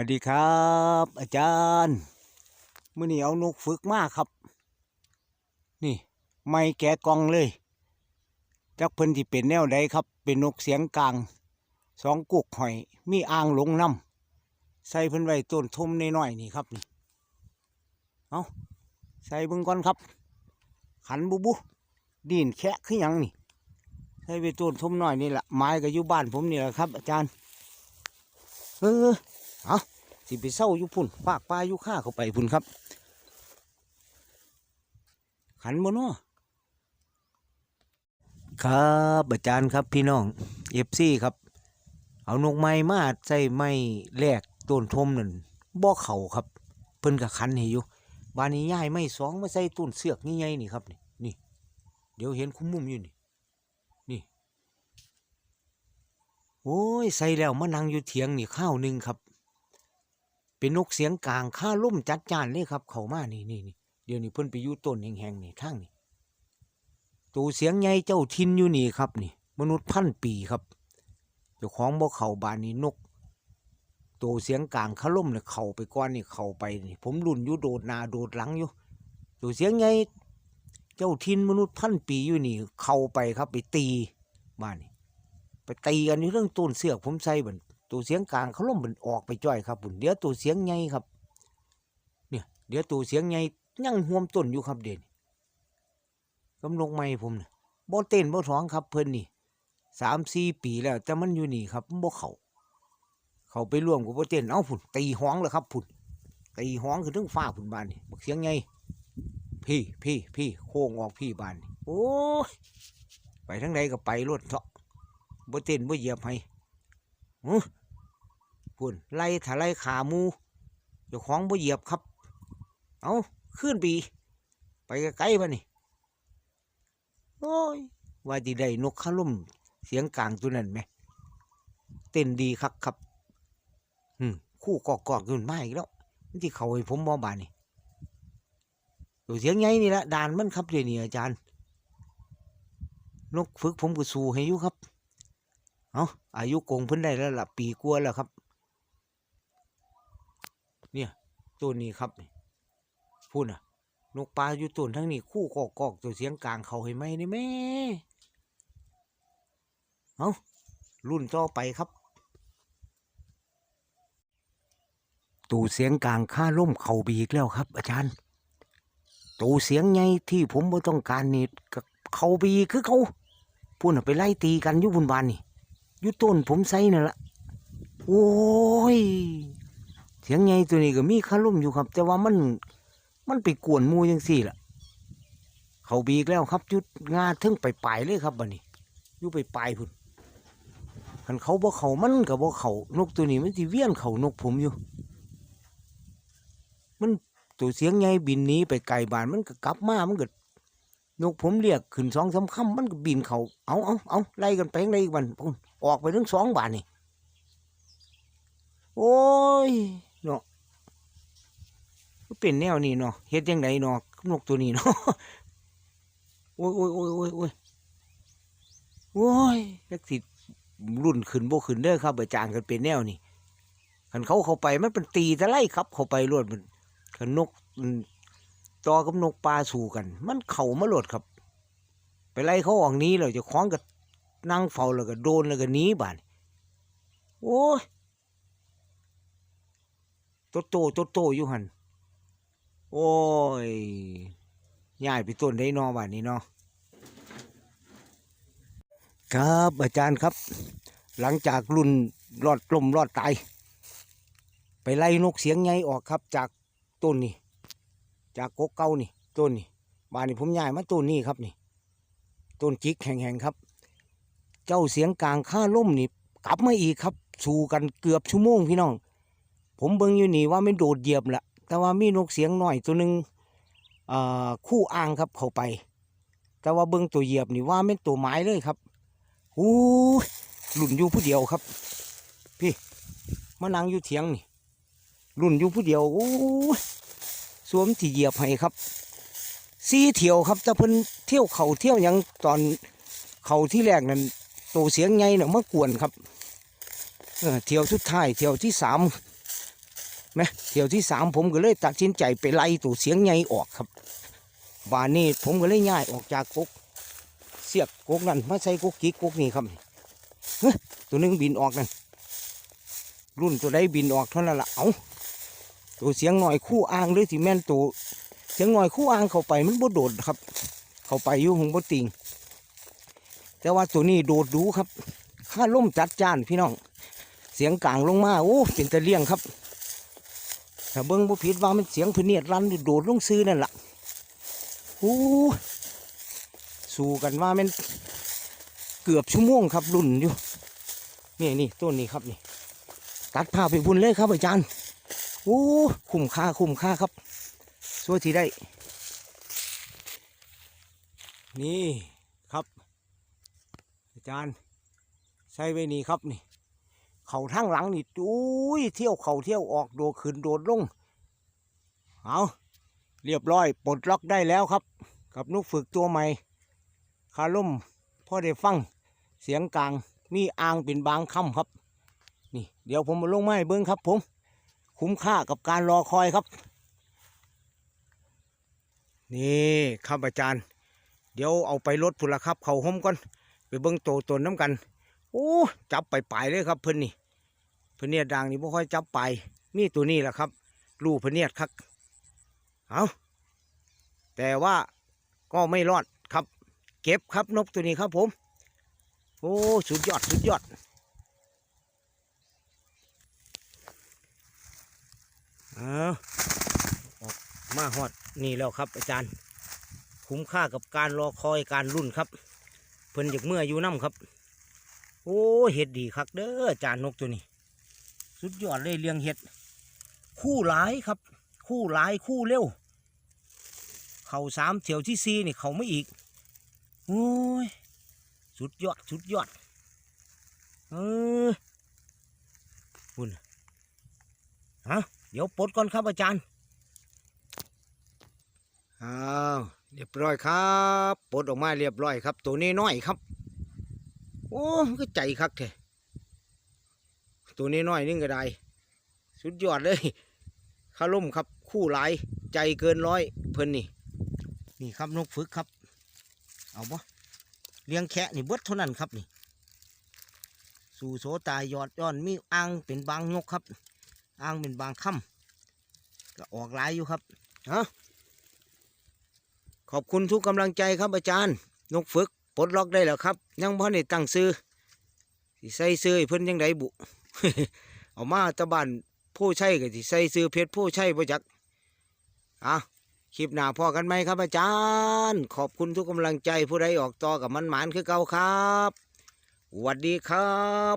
วัสดีครับ อาจารย์มื่อนี้เอานกฝึกมากครับ นี่ ไม่แกะกองเลยจักเพิ่นที่เป็นแนวใดครับ เป็นนกเสียงกลางสองกุกหอย มีอ่างหลงน้ำใส่เพิ่นไว้ต้นทุ่มน้อยๆนี่ครับนี่เอาใส่เบิ่งก่อนครับ ขันบุบุดินแคะขึ้นยังนี่ใส่ไปต้นทุ่มน้อยนี่แหละไม้ก็อยู่บ้านผมนี่แหละครับ อาจารย์ เออ เอาสิไปเศร้าอยู่พุ่นฝากปลาอยู่ข้าเข้าไปพุ่นครับ ขันบนเนาะครับอาจารย์ครับพี่น้องเอฟซีครับ เอานกไม้มาใส่ไม้แลกต้นทมนั่นบ่อเข่าครับ เพิ่นกับขันให้อยู่บานนี้ย้ายไม้สองมาใส่ต้นเสือกนี่ไงนี่ครับนี่นี่ เดี๋ยวเห็นคุ้มมุมอยู่นี่นี่ โอ้ยใส่แล้วมานั่งอยู่เถียงนี่ข้าวหนึ่งครับ เป็นนกเสียงกลางข้าล่มจัดจานเลยครับ เขามานี่นี่นี่เดี๋ยวนี้เพิ่นไปอยู่ต้นแห่งๆนี่ทางนี่ตูเสียงใหญ่เจ้าทินอยู่นี่ครับนี่ มนุษย์พันปีครับเจ้าของบ่เข่าบานนี่นกตัวเสียงกลางข้าล่มเนี่ยเข่าไปก้อนนี่เข่าไปนี่ ผมรุ่นอยู่โดดนาโดดหลังอยู่ตัวเสียงใหญ่เจ้าทินมนุษย์พันปีอยู่นี่ เข้าไปครับ ไปตีบ้านนี่ไปตีกันอยู่เรื่องต้นเสือกผมใส่บัน ตัวเสียงกลางเขาล่มมันออกไปจ้อยครับบุญเดี๋ยวตัวเสียงใหญ่ครับ เนี่ย เดี๋ยวตัวเสียงใหญ่ยังห่วมต้นอยู่ครับเด่นกำลงไม้ผมเนะบ่เต้นบ่ท้องครับเพิ่นนี่สามสี่ปีแล้วแต่มันอยู่นี่ครับบ่เขาเขาไปร่วมกับบ่เต้นเอาพุ่นตีห้องแล้วครับพุ่นตีห้องคือถึงฟ้าพุ่นบานนี่บักเสียงใหญ่พี่พี่พี่โค้งออกพี่บานนี่โอ้ยไปทั้งใดก็ไปรถเถาะบ่เต้นบ่เหยียบให้ พุ่นไล่ถาไล่ขาหมูเจ้าของบ่เหยียบครับ เอาขึ้นปี ไปไกลๆปะนี่โอ้ยว่าจีได้นกข้าล่มเสียงกลางตัวนั้นไหม เต้นดีคักครับ อืมคู่กอกกอกอยู่นมาอีกแล้วที่เขาให้ผมมอบานนี่ตัวเสียงไงนี่ละดานมันครับเดี๋ยวนี้อาจารย์ นกฝึกผมก็สู้ให้อยู่ครับ เอาอายุโกงเพิ่นได้แล้วล่ะปีกลัวแล้วครับ เนี่ยตัวนี้ครับนี่พูดน่ะนกปลาอยู่ต้นทั้งนี้คู่กอกกอกตัวเสียงกลางเขาให้ไหมนี่แม่เอารุ่นต่อไปครับตูเสียงกลางค่าล่มเขาบีอีกแล้วครับ อาจารย์ตูเสียงไงที่ผมไม่ต้องการนี่ก็เขาบีคือเขาพูดนะไปไล่ตีกันอยู่บนบานนี่อยู่ต้นผมใส่นั่นละโอ้ย เสียงไงตัวนี้ก็มีคาร่มอยู่ครับ แต่ว่ามันมันไปกวนมูยังสี่ล่ะ เขาบีกแล้วครับยุดงาทึ่งไปปลายเลยครับบันนี้อยู่ไปปลายพุ่นคันเขาบ่เขามันกับบ่เขานกตัวนี้มันสิเวียนเขานกผมอยู่ มันตัวเสียงไงบินนี้ไปไกลบ้านมันก็กลับมามันก็นกผมเรียกขึ้นสองสามคำมันก็บินเขาเอาเอาเอาไล่กันไปไล่กันพุ่นออกไปถึงสองบาทนี่โอ้ย เนาะเป็นแนวนี้เนาะเฮ็ดยังไงเนาะนกตัวนี้เนาะโอ้ยโอ้ยโอ้ยโอ้ยโอ้ยโอ้ยจักสิรุ่นขึ้นบ่ขึ้นเด้อครับอาจารย์กันเป็นแนวนี้คันเขาเข้าไปมันเป็นตีตะไลครับ เข้าไปรวดมันคันนกตอกับนกปลาสู่กัน มันเข้ามาโลดครับ ไปไล่เขาออกนี้แล้วเจะคล้องกับนั่งเฝ้าแล้วก็โดนแล้วก็หนีบานโอ้ย โตโตโตโตอยู่หันโอ้ยย้ายไปต้นได้นอบ้านนี้เนาะครับอาจารย์ครับ หลังจากรุ่นรอดกลมรอดตายไปไล่นกเสียงไงออกครับ จากต้นนี่จากกกเก้านี่ต้นนี่บ้านนี้ผมย้ายมาต้นนี้ครับนี่ต้นจิกแห่งๆครับ เจ้าเสียงกลางข้าล่มนี่กลับมาอีกครับ สู่กันเกือบชั่วโมงพี่น้อง ผมเบิ่งอยู่นี่ว่าไม่โดดเหยียบละแต่ว่ามีนกเสียงหน่อยตัวหนึ่งคู่อ่างครับเข้าไป แต่ว่าเบิ่งตัวเหยียบนี่ว่าไม่นตัวไม้เลยครับโอ้ยหลุนอยู่ผู้เดียวครับ พี่มานั่งอยู่เถียงนี่หลุนอยู่ผู้เดียวโอ้สวมที่เหยียบให้ครับซีเที่ยวครับแต่เพิ่นเที่ยวเขาเที่ยวยังตอนเขาที่แรกนั้นตัวเสียงไงเนี่ยมากวนครับเออเที่ยวสุดท้ายเที่ยวที่สาม แหมเที่ยวที่สามผมก็เลยตัดสินใจไปไล่ตัวเสียงใหญ่ออกครับบานนี้ผมก็เลยย้ายออกจากกกเสียบกกนั่นมาใส่กกกิกกกนี่ครับเฮ้ตัวนึงบินออกนั่นรุ่นตัวใดบินออกเท่านั้นละเอาตัวเสียงหน่อยคู่อ่างหรือที่แม่นตัวเสียงหน่อยคู่อ่างเข้าไปมันบ่โดดครับ เข้าไปอยู่หงบ่ติงแต่ว่าตัวนี้โดดดูครับข้าล่มจัดจ้านพี่น้อง เสียงกลางลงมาโอ้เป็นตะเลี่ยงครับ ถ้าเบิ้งบ่ผิดว่ามันเสียงพะเนียดรันโดดลงซื้อนั่นล่ะโอ้สู้กันว่ามันเกือบชั่วโมงครับรุ่นอยู่นี่นี่ต้นนี้ครับนี่ ตัดผ้าไปบุญเลยครับอาจารย์โอ้คุ้มค่าคุ้มค่าครับสวยที่ได้ นี่ครับ อาจารย์ใส่ไว้นี่ครับนี่ เขาทั้งหลังนี่อุ้ยเที่ยวเขาเที่ยวออกโดดขึ้นโดดลงเอาเรียบร้อยปลดล็อกได้แล้วครับ กับนุกฝึกตัวใหม่คาล่มพ่อได้ฟังเสียงกลางมีอ่างเป็นบางค่ำครับ นี่ เดี๋ยวผมมาลงไม้เบิ้งครับผม คุ้มค่ากับการรอคอยครับ นี่ครับอาจารย์ เดี๋ยวเอาไปรถพุ่นละครับ เขาห่มก่อน ไปเบิ้งโตตนน้ำกัน โอ้ จับไปปลายเลยครับเพิ่นนี่ พเนียดดังนี่บ่ค่อยจับไป มีตัวนี้แหละครับลูกเพเนี่ยครับเอาแต่ว่าก็ไม่รอดครับ เก็บครับนกตัวนี้ครับผม โอ้สุดยอดสุดยอดเอาออกมาฮอดนี่แล้วครับ อาจารย์ คุ้มค่ากับการรอคอยการรุ่นครับ เพิ่นอยากเมื่ออยู่น้ำครับ โอ้เห็ดดีคักเด้ออาจานนกตัวนี้ สุดยอดเลยเลี้ยงเห็ด คู่หลายครับ คู่หลายคู่เร็ว เข่าสามเที่ยวที่สี่นี่เขาไม่อีกโอ้ยสุดยอดสุดยอดเออบุญฮะเดี๋ยวปลดก่อนครับอาจารย์อ้าวเรียบร้อยครับปลดออกมาเรียบร้อยครับ ตัวนี้น้อยครับ โอ้ก็ใจคักแท้ ตัวนี้น้อยนึงก็ได้ สุดยอดเลยข้าล่มครับ คู่หลายใจเกินร้อยเพิ่นนี่ นี่ครับนกฝึกครับ เอาบ่เลี้ยงแคะนี่เบิดเท่านั้นครับนี่ สู่โสตายยอดย้อนมีอ่างเป็นบางนกครับอ่างเป็นบางค่ำก็ออกหลายอยู่ครับฮะขอบคุณทุกกำลังใจครับอาจารย์ นกฝึกปลดล็อกได้แล้วครับ ยังพ่ได้ตั้งซื้อสิใส่ซื้อให้เพิ่นยังไดบุ เอามาตะบ้านผู้ใช่ก็ที่ใส่ซื้อเพชรผู้ใช่ประจักอะคลิปหน้าพอกันไหมครับอาจารย์ ขอบคุณทุกกำลังใจผู้ใดออกต่อกับมันหมานคือเก่าครับสวัสดีครับ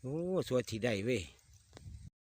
โอ้สวัสดีได้เว้ย